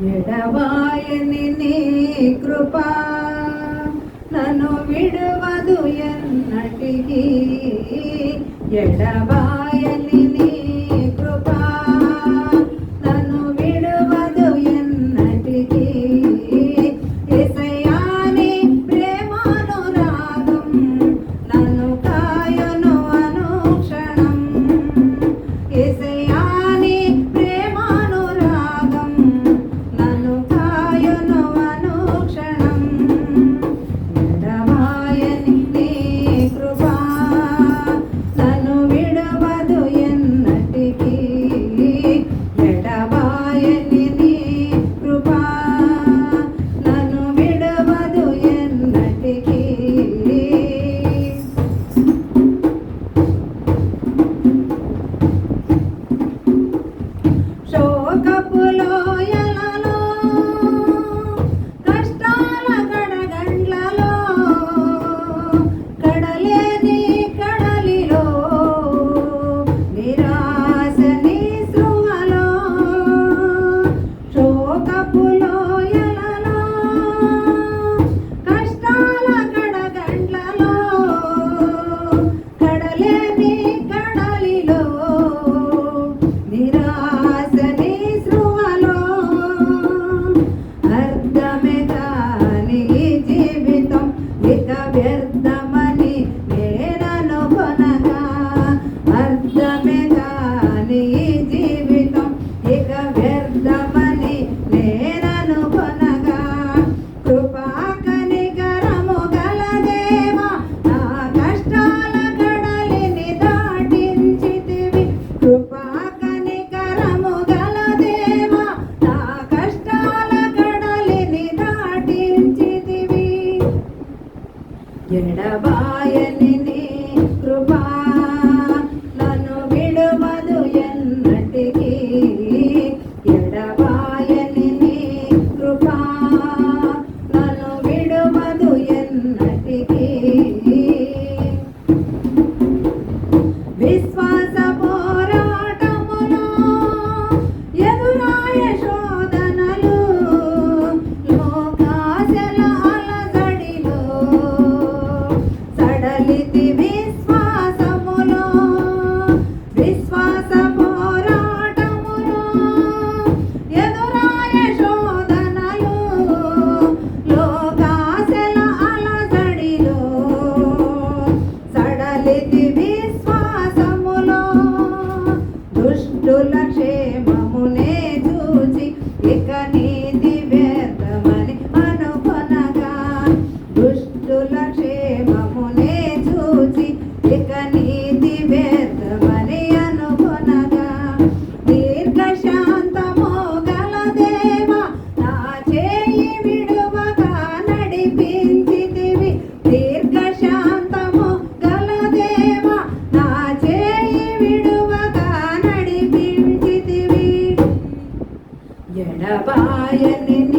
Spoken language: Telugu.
విడవాయని నీ కృప. నన్ను విడవదు ఎన్నటికి. ఎడవాయని 好吧。Halledimiz var. പായനെ